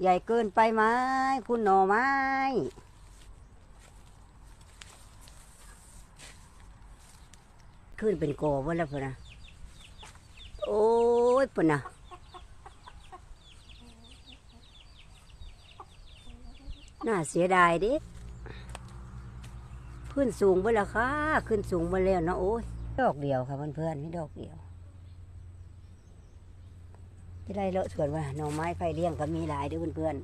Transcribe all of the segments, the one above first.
ใหญ่เกินไปไหมคุณหน่อไม้ขึ้นเป็นโกบ่แล้วเพุ่นนะโอ้ยเพุ่นนะน่าเสียดายดิขึ้นสูงบ่แล้วค่ะ ขึ้นสูงบ่แล้วนะโอ้ยดอกเดียวค่ะเพื่อนๆไม่ดอกเดียว จะได้เลอะส่วนว่าหน่อไม้ไฟเลี้ยงก็มีหลายเด้อเพื่อน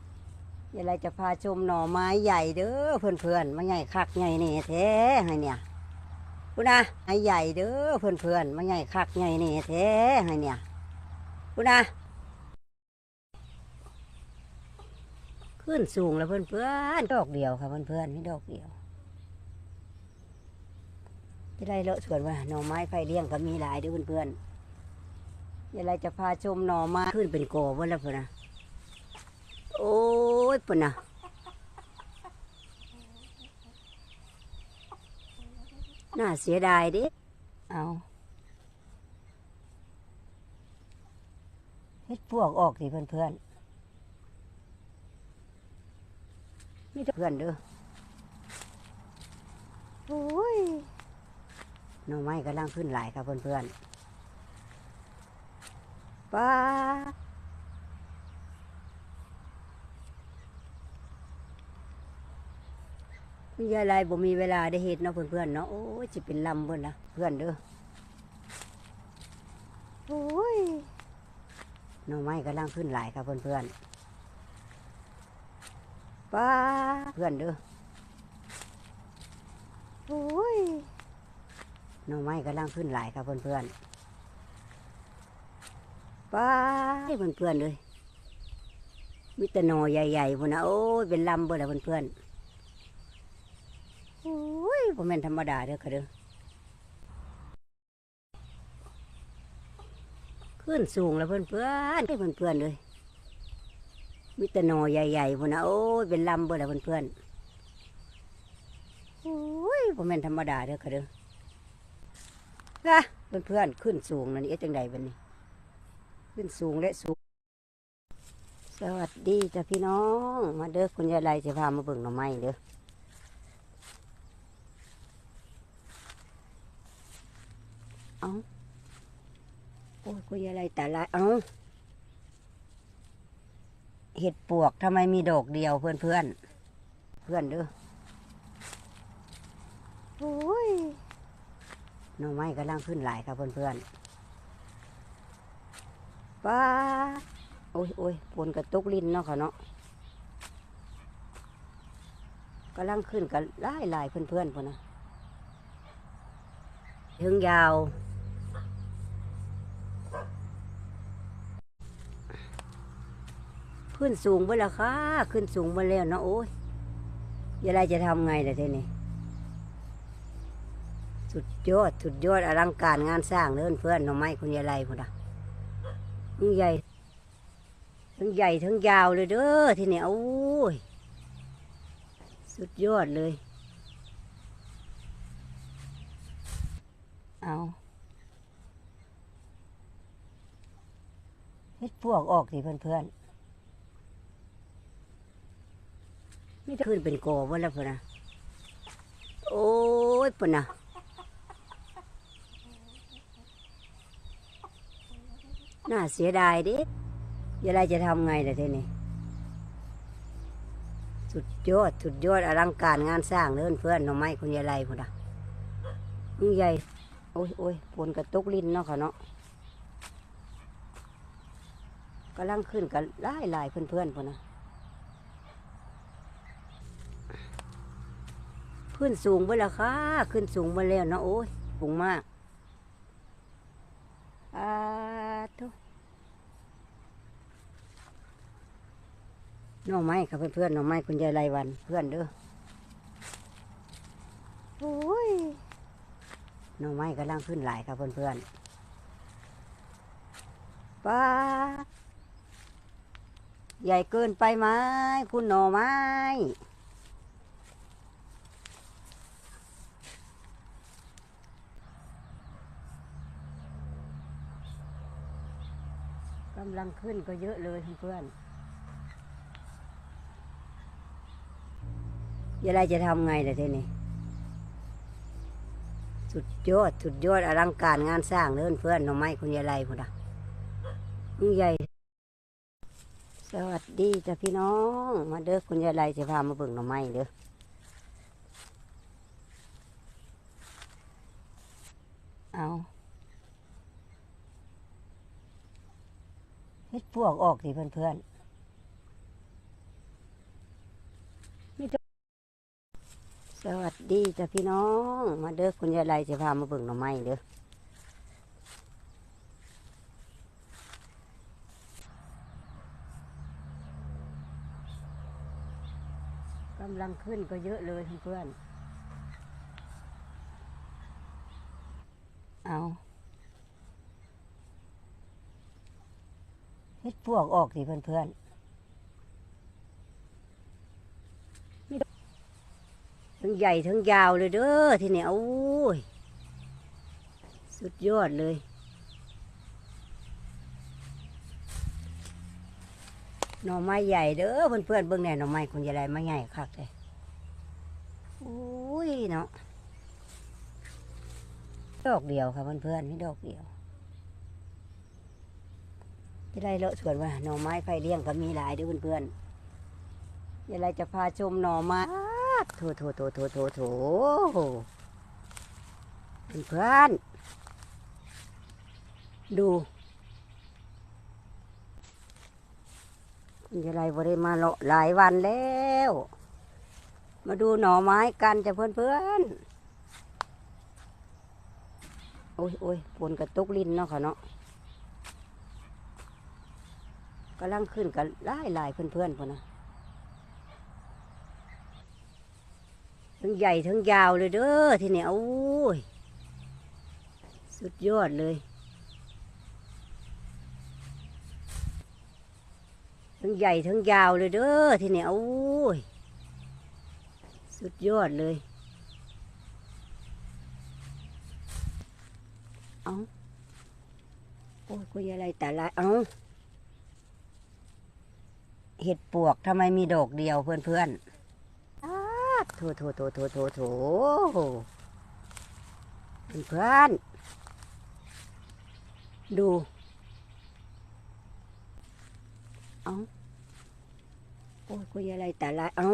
ๆอย่าไรจะพาชมหน่อไม้ใหญ่เด้อเพื่อนๆมาใหญ่คักใหญ่นี่แท้ให้เนี่ยคุณนะไม้ใหญ่เด้อเพื่อนๆมาใหญ่คักใหญ่นี่แท้ให้เนี่ยคุณนะขึ้นสูงแล้วเพื่อนๆดอกเดียวค่ะเพื่อนๆไม่ดอกเดียวจะได้เลอะส่วนว่าหน่อไม้ไฟเลี้ยงก็มีหลายเด้อเพื่อนๆอ ย่าไรจะพาชมหน่อไม้ขึ้นเป็นโกบ่แล้วเพุ่อนนะโอ้ยเพุ่อนนะน่าเสียดายดิเอาเฮ็ดพวกออกดิเพื่อนๆนี่เพื่อนเด้อโอ้ยหน่อไม้กำลังขึ้นหลายครับเพื่อนๆ ป้าคุณยายไรบ่มีเวลาได้เฮ็ดเนาะเพื่อนๆเนาะโอ้ยจะเป็นลำเพื่อนนะเพื่อนเด้อโอ้ยหน่อไม้กำลังขึ้นหลายครับเพื่อนๆป้าเพื่อนเด้อโอ้ยหน่อไม้กำลังขึ้นหลายครับเพื่อนๆ ป้าให้เพื่อนๆเลยมีแต่หนอใหญ่ๆพุ่นะโอ้ยเป็นลำเบ่ละเพื่อนๆโอ้ยผมเป็นธรรมดาเด้อค่ะเด้อขึ้นสูงแล้วเพื่อนๆให้เพื่อนๆเลยมีแต่หนอใหญ่ๆพุ่นะโอ้ยเป็นลำเบ่ละเพื่อนๆโอ้ยผมเป็นธรรมดาเด้อค่ะเด้อนะเพื่อนๆขึ้นสูงนั่นนี่เอ๊ะจังใดบันนี้ ขึ้นสูงและสูง สวัสดีจ้ะพี่น้อง มาเด้อคุณยายไรจะพามาเบิ่งหน่อไม้เด้อเอาโอ้ยคุณยายไรแต่ละเอาเห็ดปวกทำไมมีดอกเดียวเพื่อนเพื่อนเพื่อนเด้อโอ้ยหน่อไม้กำลังขึ้นหลายครับเพื่อนเพื่อน ป้าโอ้ยโอ้ยฝนกระตุกลิ้นเนาะค่ะเนาะกำลังขึ้นกันไล่ไล่เพื่อนเพื่อนๆพุ่นะถึงยาว ขึ้นสูงไปแล้วค่ะ ขึ้นสูงไปแล้วเนาะโอ้ยยายไรจะทำไงล่ะทีนี้สุดยอด สุดยอดอลังการงานสร้างเด้อนเพื่อนน่องไม้คุณยายไรพุ่นนะ ทั้งใหญ่ ทั้งใหญ่ทั้งยาวเลยเด้อที่เนี่ยโอ้ย สุดยอดเลย เอาเฮ็ดพวกออกดิเพื่อนๆนี่ขึ้นเป็นโกบ่แล้วเพุ่อนนะโอ้ยพุ่อนนะ น่าเสียดายดิยายไรจะทำไงล่ะทีนี้สุดยอดสุดยอดอลังการงานสร้างเด้อเพื่อนหน่อไม้คุณยายไรพุ่นนะยิ่งใหญ่โอ้ยโอ้ยฝนกระตุกลิ้นเนาะค่ะเนาะกำลังขึ้นกันไล่ไล่เพื่อนเพื่อนพุ่นนะขึ้นสูงไปแล้วค่ะ ขึ้นสูงไปแล้วเนาะโอ้ยสูงมากอาทุหน่ อไม้ค่ะเพื่อนๆหน่อไม้คุณยายไรวันเพื่อนเด้อโอ้ยหน่อไม้กำลังขึ้นหลายครับเพื่อนๆป้าใหญ่เกินไปไหมคุณหน่อไม้กำลังขึ้นก็เยอะเลยเพื่อนๆ ยายไรจะทำไงล่ะทีนี้สุดยอดสุดยอดอลังการงานสร้างเด้อเพื่อนหน่อไม้คุณยายไรพุ่นอะยิ่งใหญ่สวัสดีจ้ะพี่น้อง มาเด้อคุณยายไรจะพามาเบิ่งหน่อไม้เด้อเอาเฮ็ดพวกออกสิเพื่อนเพื่อนๆมีแต่ สวัสดีจ้ะพี่น้อง มาเด้อคุณยายไรจะพามาเบิ่งหน่อไม้เด้อกำลังขึ้นก็เยอะเลยเพื่อน เอาเฮ็ดพวกออกสิเพื่อนๆ ทั้งใหญ่ทั้งยาวเลยเด้อที่เนี่ยโอ้ย สุดยอดเลยหน่อไม้ใหญ่เด้อเพื่อนๆเบิ่งแหน่หน่อไม้คุณยายไรม้ใหญ่คักเลยอุ้ยเนาะดอกเดียวค่ะเพื่อนๆไม่ดอกเดียวจะไรเลอะสวนว่าหน่อไม้ไฟเลี้ยงก็มีหลายเด้อเพื่อนๆยายไรจะพาชมหน่อไม้ โถโถโถโถโถโถเพื่อนดูคุณยายไรบ่ได้มาเลหลายวันแล้ว มาดูหน่อไม้กันจะเพื่อนเพื่อนๆโอ้ยโอ้ยฝนกระตุกลิ้นเนาะค่ะเนาะกำลังขึ้นกันหลายหลายเพื่อนเพื่อนๆพอนะ ทั้งใหญ่ทั้งยาวเลยเด้อที่เนี่ยโอ้ย สุดยอดเลย ทั้งใหญ่ทั้งยาวเลยเด้อที่เนี่ยโอ้ย สุดยอดเลย เอาโอ้ยกุยอะไรแต่ละเอาเห็ดปวกทำไมมีดอกเดียวเพื่อนๆ โถโถโถโถโถโถเพื่อนดู เอาโอ้ยกุยอะไรแต่ละเอา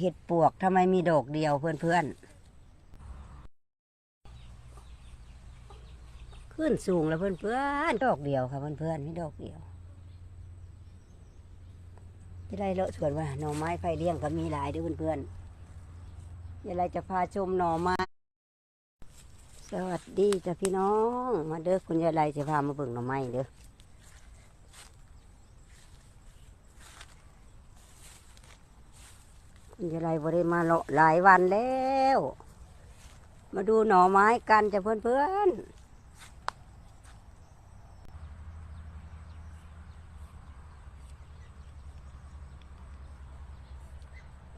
เห็ดปวกทำไมมีดอกเดียวเพื่อนเพื่อนขึ้นสูงแล้วเพื่อนเพื่อนดอกเดียวค่ะเพื่อนเพื่อนไม่ดอกเดียว จะไรเลอะสวนว่าหน่อไม้ไฟเลี้ยงก็มีหลายด้วยเพื่อนเพื่อนๆยายไรจะพาชมหน่อไม้ สวัสดีจ้ะพี่น้อง มาเด้อคุณยายไรจะพามาเบิ่งหน่อไม้เด้อคุณยายไรบ่ได้มาเลาะหลายวันแล้ว มาดูหน่อไม้กันจ้ะเพื่อนๆ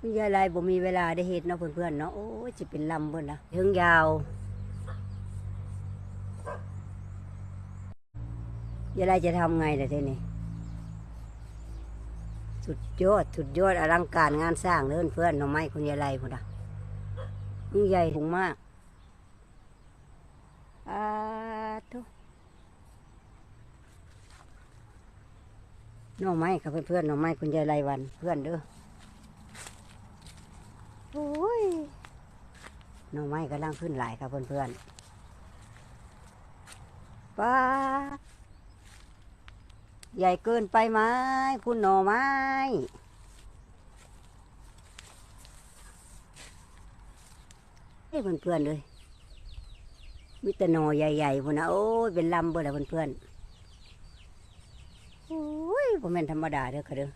คุณยายไรบ่มีเวลาได้เห็ดเนาะเพื่อนๆเนาะโอ้ยจะเป็นลำเพิ่นนะถึงยาวยายไรจะทำไงล่ะทีนี้สุดยอดสุดยอดอลังการงานสร้างเด้อเพื่อนหน่อไม้คุณยายไรพุ่นอะยิ่งใหญ่ถุงมากอาทุน่อไม้ครับเพื่อนๆน่อไม้คุณยายไรวัน เพื่อนเด้อ โอ้ยหน่อไม้กำลังขึ้นหลายครับเพื่อนๆป้าใหญ่เกินไปไหมคุณหน่อไม้เฮ้ยเพื่อนๆเลยมีแต่หนอใหญ่ๆพุ่นนะโอ้ยเป็นลำเบ่ละเพื่อนๆโอ้ยผมเป็นธรรมดาเด้อค่ะเด้อ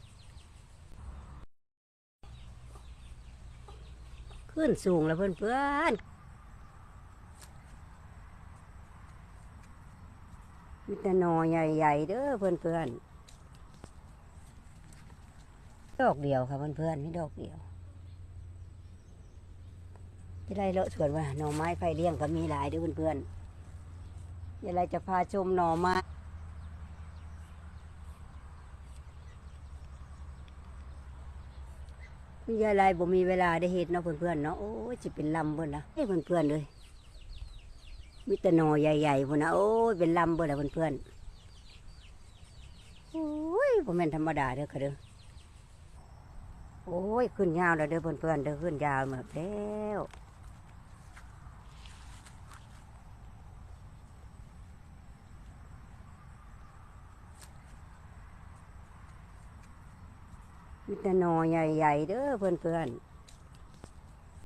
ขึ้นสูงแล้วเพื่อนๆมีแต่นอใหญ่ๆเด้อเพื่อนๆดอกเดียวค่ะเพื่อนๆไม่ดอกเดียวจะไรเลอะสวนว่าหน่อไม้ไฟเลี้ยงก็มีหลายเด้วยเพื่อนๆยายไรจะพาชมหน่อไม้ คุณยายลายบ่มีเวลาได้เห็นเนาะเพื่อนๆเนาะโอ้ยสิเป็นลำเพื่อนนะเฮ้ยเพื่อนๆเลยมิตรนอใหญ่ๆพุ่นนะโอ้ยเป็นลำเพื่อนละเพื่อนๆโอ้ยผมเป็นธรรมดาเด้อค่ะเด้อโอ้ยขึ้นยาวแล้วเด้อเพื่อนๆเด้อขึ้นยาวหมดแล้ว แต่หนอใหญ่ๆเด้อเพื่อนๆ